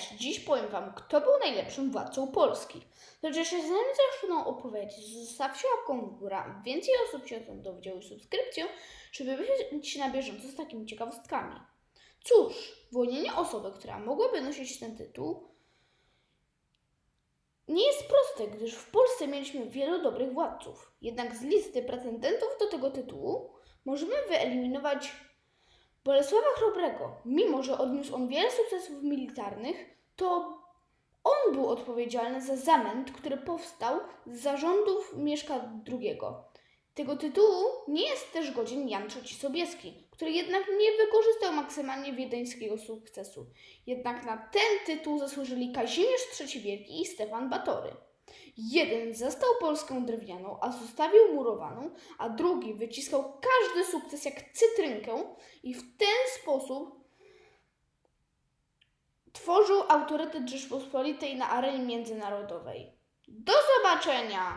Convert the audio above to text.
Cześć! Dziś powiem Wam, kto był najlepszym władcą Polski. Lecz jeszcze zanim zaczną opowiedzieć, zostawcie łapką w górę, więcej osób się o dowiedziało i subskrypcję, żeby być na bieżąco z takimi ciekawostkami. Cóż, wyłonienie osoby, która mogłaby nosić ten tytuł, nie jest proste, gdyż w Polsce mieliśmy wielu dobrych władców. Jednak z listy pretendentów do tego tytułu możemy wyeliminować Bolesława Chrobrego, mimo że odniósł on wiele sukcesów militarnych, to on był odpowiedzialny za zamęt, który powstał z zarządów Mieszka II. Tego tytułu nie jest też godzien Jan III Sobieski, który jednak nie wykorzystał maksymalnie wiedeńskiego sukcesu. Jednak na ten tytuł zasłużyli Kazimierz III Wielki i Stefan Batory. Jeden zastał Polskę drewnianą, a zostawił murowaną, a drugi wyciskał każdy sukces jak cytrynkę i w ten sposób tworzył autorytet Rzeczpospolitej na arenie międzynarodowej. Do zobaczenia!